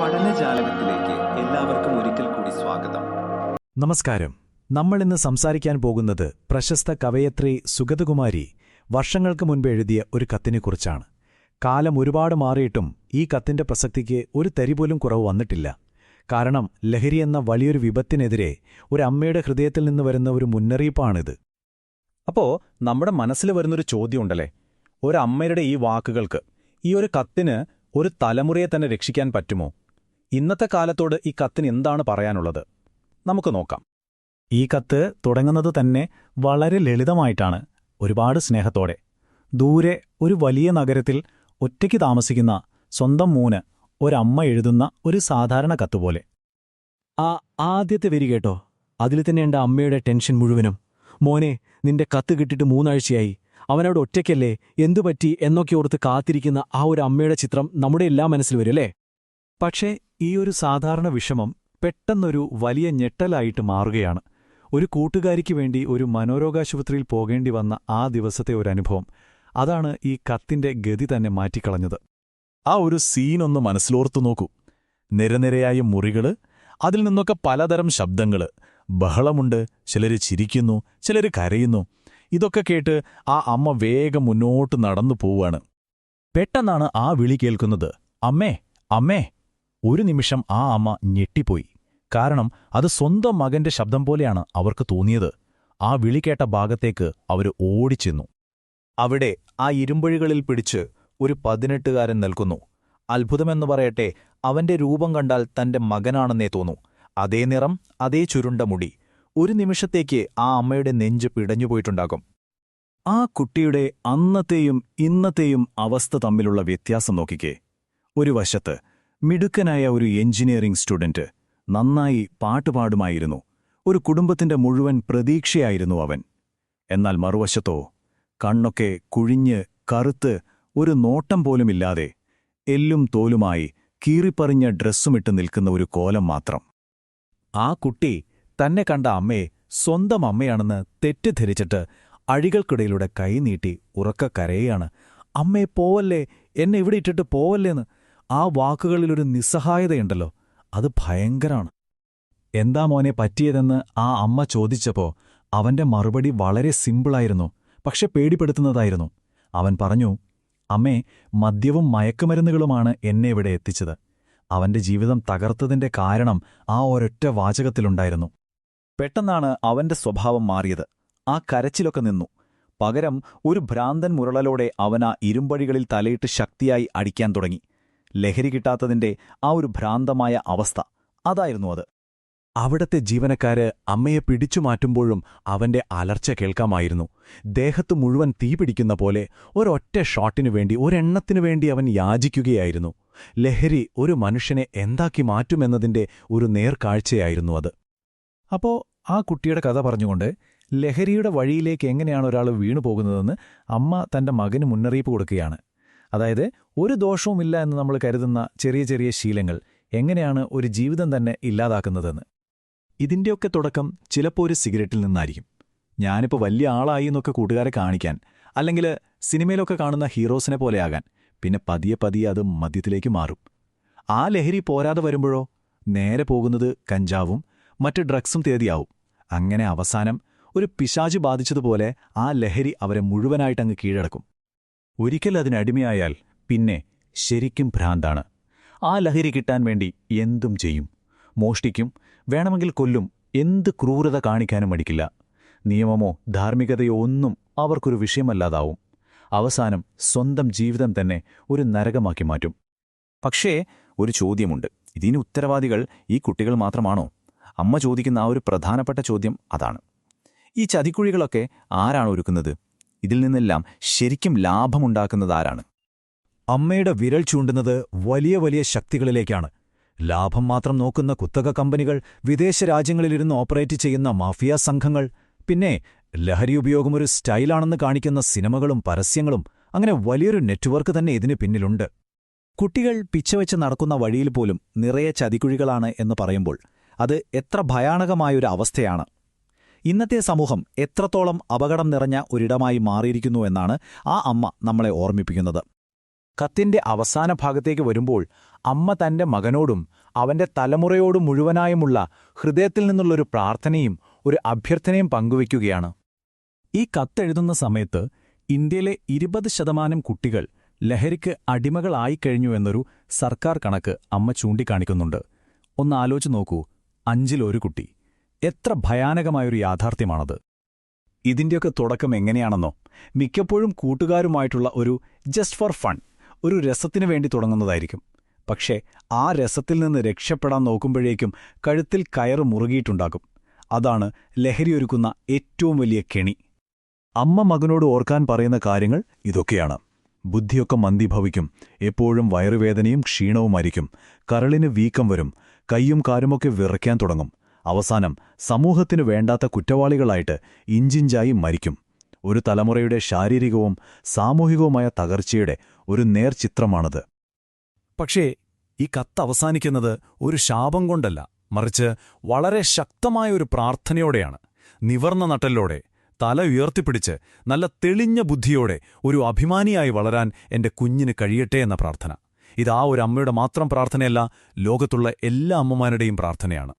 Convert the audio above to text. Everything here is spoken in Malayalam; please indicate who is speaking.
Speaker 1: പഠനജാലകത്തിലേക്ക് എല്ലാവർക്കും ഒരിക്കൽ കൂടി സ്വാഗതം.
Speaker 2: നമസ്കാരം. നമ്മൾ ഇന്ന് സംസാരിക്കാൻ പോകുന്നത് പ്രശസ്ത കവയത്രി സുഗതകുമാരി വർഷങ്ങൾക്ക് മുൻപ് എഴുതിയ ഒരു കത്തിനെക്കുറിച്ചാണ് കാലം ഒരുപാട് മാറിയിട്ടും ഈ കത്തിന്റെ പ്രസക്തിക്ക് ഒരു തരി പോലും കുറവ് വന്നിട്ടില്ല. കാരണം ലഹരി എന്ന വലിയൊരു വിപത്തിനെതിരെ ഒരു അമ്മയുടെ ഹൃദയത്തിൽ നിന്ന് വരുന്ന ഒരു മുന്നറിയിപ്പാണിത്.
Speaker 3: അപ്പോ നമ്മുടെ മനസ്സിൽ വരുന്നൊരു ചോദ്യമുണ്ടല്ലേ ഒരമ്മയുടെ ഈ വാക്കുകൾക്ക് ഈ ഒരു കത്തിന് ഒരു തലമുറയെ തന്നെ രക്ഷിക്കാൻ പറ്റുമോ? ഇന്നത്തെ കാലത്തോട് ഈ കത്തിന് എന്താണ് പറയാനുള്ളത്? നമുക്ക് നോക്കാം.
Speaker 2: ഈ കത്ത് തുടങ്ങുന്നത് തന്നെ വളരെ ലളിതമായിട്ടാണ് ഒരുപാട് സ്നേഹത്തോടെ. ദൂരെ ഒരു വലിയ നഗരത്തിൽ ഒറ്റയ്ക്ക് താമസിക്കുന്ന സ്വന്തം മൂന് ഒരമ്മ എഴുതുന്ന ഒരു സാധാരണ കത്തുപോലെ ആ ആദ്യത്തെ വരി കേട്ടോ. അതിൽ തന്നെ എന്റെ അമ്മയുടെ ടെൻഷൻ മുഴുവനും. മോനെ നിന്റെ കത്ത് കിട്ടിയിട്ട് മൂന്നാഴ്ചയായി. അവനവിടെ ഒറ്റയ്ക്കല്ലേ? എന്തുപറ്റി? എന്നൊക്കെ ഓർത്ത് കാത്തിരിക്കുന്ന ആ ഒരു അമ്മയുടെ ചിത്രം നമ്മുടെ എല്ലാ മനസ്സിൽ വരും അല്ലേ? പക്ഷേ ഈ ഒരു സാധാരണ വിഷമം പെട്ടെന്നൊരു വലിയ ഞെട്ടലായിട്ട് മാറുകയാണ്. ഒരു കൂട്ടുകാരിക്ക് വേണ്ടി ഒരു മനോരോഗാശുപത്രിയിൽ പോകേണ്ടി വന്ന ആ ദിവസത്തെ ഒരു അനുഭവം. അതാണ് ഈ കത്തിന്റെ ഗതി തന്നെ മാറ്റിക്കളഞ്ഞത്.
Speaker 3: ആ ഒരു സീനൊന്ന് മനസ്സിലോർത്തു നോക്കൂ. നിരനിരയായ മുറികൾ അതിൽ നിന്നൊക്കെ പലതരം ശബ്ദങ്ങൾ. ബഹളമുണ്ട് ചിലര് ചിരിക്കുന്നു ചിലര് കരയുന്നു. ഇതൊക്കെ കേട്ട് ആ അമ്മ വേഗം മുന്നോട്ട് നടന്നു പോവാണ് പെട്ടെന്നാണ് ആ വിളി കേൾക്കുന്നത്. അമ്മേ അമ്മേ. ഒരു നിമിഷം ആ അമ്മ ഞെട്ടിപ്പോയി. കാരണം അത് സ്വന്തം മകന്റെ ശബ്ദം പോലെയാണ് അവർക്ക് തോന്നിയത്. ആ വിളി കേട്ട ഭാഗത്തേക്ക് അവർ ഓടിച്ചെന്നു. അവിടെ ആ ഇരുമ്പഴികളിൽ പിടിച്ച് ഒരു പതിനെട്ടുകാരൻ നിൽക്കുന്നു. അത്ഭുതമെന്നു പറയട്ടെ അവന്റെ രൂപം കണ്ടാൽ തന്റെ മകനാണെന്നേ തോന്നു. അതേ നിറം അതേ ചുരുണ്ട മുടി. ഒരു നിമിഷത്തേക്ക് ആ അമ്മയുടെ നെഞ്ച് പിടഞ്ഞുപോയിട്ടുണ്ടാകും.
Speaker 2: ആ കുട്ടിയുടെ അന്നത്തെയും ഇന്നത്തെയും അവസ്ഥ തമ്മിലുള്ള വ്യത്യാസം നോക്കിക്കേ. ഒരു വശത്ത് മിടുക്കനായ ഒരു എഞ്ചിനീയറിംഗ് സ്റ്റുഡന്റ് നന്നായി പാട്ടുപാടുമായിരുന്നു. ഒരു കുടുംബത്തിന്റെ മുഴുവൻ പ്രതീക്ഷയായിരുന്നു അവൻ. എന്നാൽ മറുവശത്തോ കണ്ണൊക്കെ കുഴിഞ്ഞ് കറുത്ത് ഒരു നോട്ടം പോലുമില്ലാതെ എല്ലും തോലുമായി കീറിപ്പറിഞ്ഞ ഡ്രസ്സുമിട്ട് നിൽക്കുന്ന ഒരു കോലം മാത്രം. ആ കുട്ടി തന്നെ കണ്ട അമ്മയെ സ്വന്തം അമ്മയാണെന്ന് തെറ്റിദ്ധരിച്ചിട്ട് അഴികൾക്കിടയിലൂടെ കൈനീട്ടി ഉറക്ക കരയാണ് അമ്മയെ പോവല്ലേ? എന്നെ ഇവിടെ ഇട്ടിട്ട് പോവല്ലേന്ന്? ആ വാക്കുകളിലൊരു നിസ്സഹായതയുണ്ടല്ലോ. അത് ഭയങ്കരാണ്. എന്താ മോനെ പറ്റിയതെന്ന് ആ അമ്മ ചോദിച്ചപ്പോ അവന്റെ മറുപടി വളരെ സിമ്പിളായിരുന്നു പക്ഷെ പേടിപ്പെടുത്തുന്നതായിരുന്നു. അവൻ പറഞ്ഞു അമ്മേ മദ്യവും മയക്കുമരുന്നുകളുമാണ് എന്നെ ഇവിടെ എത്തിച്ചത്. അവന്റെ ജീവിതം തകർത്തതിന്റെ കാരണം ആ ഒരൊറ്റ വാചകത്തിലുണ്ടായിരുന്നു. പെട്ടെന്നാണ് അവന്റെ സ്വഭാവം മാറിയത്. ആ കരച്ചിലൊക്കെ നിന്നു. പകരം ഒരു ഭ്രാന്തൻ മുരളലോടെ അവൻ ആ ഇരുമ്പഴികളിൽ തലയിട്ട് ശക്തിയായി അടിക്കാൻ തുടങ്ങി. ലഹരി കിട്ടാത്തതിന്റെ ആ ഒരു ഭ്രാന്തമായ അവസ്ഥ. അതായിരുന്നു അത്. അവിടത്തെ ജീവനക്കാര് അമ്മയെ പിടിച്ചു മാറ്റുമ്പോഴും അവന്റെ അലർച്ച കേൾക്കാമായിരുന്നു. ദേഹത്തു മുഴുവൻ തീ പിടിക്കുന്ന പോലെ ഒരൊറ്റ ഷോട്ടിനു വേണ്ടി ഒരെണ്ണത്തിനു വേണ്ടി അവൻ യാചിക്കുകയായിരുന്നു. ലഹരി ഒരു മനുഷ്യനെ എന്താക്കി മാറ്റുമെന്നതിന്റെ ഒരു നേർക്കാഴ്ചയായിരുന്നു അത്. അപ്പോ ആ കുട്ടിയുടെ കഥ പറഞ്ഞുകൊണ്ട് ലഹരിയുടെ വഴിയിലേക്ക് എങ്ങനെയാണ് ഒരാൾ വീണു പോകുന്നതെന്ന് അമ്മ തന്റെ മകന് മുന്നറിയിപ്പ് കൊടുക്കുകയാണ്. അതായത് ഒരു ദോഷവുമില്ല എന്ന് നമ്മൾ കരുതുന്ന ചെറിയ ചെറിയ ശീലങ്ങൾ എങ്ങനെയാണ് ഒരു ജീവിതം തന്നെ ഇല്ലാതാക്കുന്നതെന്ന്. ഇതിന്റെയൊക്കെ തുടക്കം ചിലപ്പോൾ ഒരു സിഗരറ്റിൽ നിന്നായിരിക്കും. ഞാനിപ്പോൾ വലിയ ആളായി എന്നൊക്കെ കൂട്ടുകാരെ കാണിക്കാൻ അല്ലെങ്കിൽ സിനിമയിലൊക്കെ കാണുന്ന ഹീറോസിനെ പോലെയാകാൻ പിന്നെ പതിയെ പതിയെ അത് മദ്യത്തിലേക്ക് മാറും. ആ ലഹരി പോരാതെ വരുമ്പോഴോ? നേരെ പോകുന്നത് കഞ്ചാവും മറ്റ് ഡ്രഗ്സും തേതിയാവും അങ്ങനെ അവസാനം ഒരു പിശാജ് ബാധിച്ചതുപോലെ ആ ലഹരി അവരെ മുഴുവനായിട്ടങ്ങ് കീഴടക്കും. ഒരിക്കൽ അതിനടിമയായാൽ പിന്നെ ശരിക്കും ഭ്രാന്താണ്. ആ ലഹരി കിട്ടാൻ വേണ്ടി എന്തും ചെയ്യും. മോഷ്ടിക്കും വേണമെങ്കിൽ കൊല്ലും എന്ത് ക്രൂരത കാണിക്കാനും മടിക്കില്ല. നിയമമോ ധാർമ്മികതയോ ഒന്നും അവർക്കൊരു വിഷയമല്ലാതാവും. അവസാനം സ്വന്തം ജീവിതം തന്നെ ഒരു നരകമാക്കി മാറ്റും. പക്ഷേ ഒരു ചോദ്യമുണ്ട്. ഇതിന് ഉത്തരവാദികൾ ഈ കുട്ടികൾ മാത്രമാണോ? അമ്മ ചോദിക്കുന്ന ആ ഒരു പ്രധാനപ്പെട്ട ചോദ്യം അതാണ്. ഈ ചതിക്കുഴികളൊക്കെ ആരാണ് ഒരുക്കുന്നത്? ഇതിൽ നിന്നെല്ലാം ശരിക്കും ലാഭമുണ്ടാക്കുന്നത് ആരാണ്? അമ്മയുടെ വിരൽ ചൂണ്ടുന്നത് വലിയ വലിയ ശക്തികളിലേക്കാണ്. ലാഭം മാത്രം നോക്കുന്ന കുത്തക കമ്പനികൾ വിദേശ രാജ്യങ്ങളിലിരുന്ന് ഓപ്പറേറ്റ് ചെയ്യുന്ന മാഫിയ സംഘങ്ങൾ പിന്നെ ലഹരി ഉപയോഗം ഒരു സ്റ്റൈലാണെന്ന് കാണിക്കുന്ന സിനിമകളും പരസ്യങ്ങളും അങ്ങനെ വലിയൊരു നെറ്റ്വർക്ക് തന്നെ ഇതിനു പിന്നിലുണ്ട്. കുട്ടികൾ പിച്ചവെച്ച് നടക്കുന്ന വഴിയിൽ പോലും നിറയെ ചതിക്കുഴികളാണ് എന്ന് പറയുമ്പോൾ അത് എത്ര ഭയാനകമായൊരു അവസ്ഥയാണ് ഇന്നത്തെ സമൂഹം എത്രത്തോളം അപകടം നിറഞ്ഞ ഒരിടമായി മാറിയിരിക്കുന്നു എന്നാണ് ആ അമ്മ നമ്മളെ ഓർമ്മിപ്പിക്കുന്നത്. കത്തിന്റെ അവസാന ഭാഗത്തേക്ക് വരുമ്പോൾ
Speaker 3: അമ്മ തന്റെ മകനോടും അവന്റെ തലമുറയോടും മുഴുവനായുമുള്ള ഹൃദയത്തിൽ നിന്നുള്ളൊരു പ്രാർത്ഥനയും ഒരു അഭ്യർത്ഥനയും പങ്കുവയ്ക്കുകയാണ്.
Speaker 2: ഈ കത്തെഴുതുന്ന സമയത്ത് ഇന്ത്യയിലെ ഇരുപത് ശതമാനം കുട്ടികൾ ലഹരിക്ക് അടിമകളായിക്കഴിഞ്ഞു എന്നൊരു സർക്കാർ കണക്ക് അമ്മ ചൂണ്ടിക്കാണിക്കുന്നുണ്ട്. ഒന്ന് ആലോചിച്ച് നോക്കൂ അഞ്ചിലൊരു കുട്ടി. എത്ര ഭയാനകമായൊരു യാഥാർത്ഥ്യമാണത്. ഇതിന്റെയൊക്കെ തുടക്കം എങ്ങനെയാണെന്നോ മിക്കപ്പോഴും കൂട്ടുകാരുമായിട്ടുള്ള ഒരു ജസ്റ്റ് ഫോർ ഫൺ ഒരു രസത്തിനു വേണ്ടി തുടങ്ങുന്നതായിരിക്കും. പക്ഷേ ആ രസത്തിൽ നിന്ന് രക്ഷപ്പെടാൻ നോക്കുമ്പോഴേക്കും കഴുത്തിൽ കയറ് മുറുകിയിട്ടുണ്ടാകും. അതാണ് ലഹരിയൊരുക്കുന്ന ഏറ്റവും വലിയ കെണി.
Speaker 3: അമ്മ മകനോട് ഓർക്കാൻ പറയുന്ന കാര്യങ്ങൾ ഇതൊക്കെയാണ്. ബുദ്ധിയൊക്കെ മന്ദിഭവിക്കും. എപ്പോഴും വയറുവേദനയും ക്ഷീണവുമായിരിക്കും. കരളിന് വീക്കം വരും. കൈയും കാലുമൊക്കെ വിറയ്ക്കാൻ തുടങ്ങും. അവസാനം സമൂഹത്തിനു വേണ്ടാത്ത കുറ്റവാളികളായിട്ട് ഇഞ്ചിഞ്ചായി മരിക്കും. ഒരു തലമുറയുടെ ശാരീരികവും സാമൂഹികവുമായ തകർച്ചയുടെ ഒരു നേർചിത്രമാണത്.
Speaker 2: പക്ഷേ ഈ കത്ത് അവസാനിക്കുന്നത് ഒരു ശാപം കൊണ്ടല്ല മറിച്ച് വളരെ ശക്തമായ ഒരു പ്രാർത്ഥനയോടെയാണ്. നിവർന്ന നട്ടലോടെ തല ഉയർത്തിപ്പിടിച്ച് നല്ല തെളിഞ്ഞ ബുദ്ധിയോടെ ഒരു അഭിമാനിയായി വളരാൻ എന്റെ കുഞ്ഞിന് കഴിയട്ടെ എന്ന പ്രാർത്ഥന. ഇതാ ഒരു അമ്മയുടെ മാത്രം പ്രാർത്ഥനയല്ല ലോകത്തുള്ള എല്ലാ അമ്മമാരുടെയും പ്രാർത്ഥനയാണ്.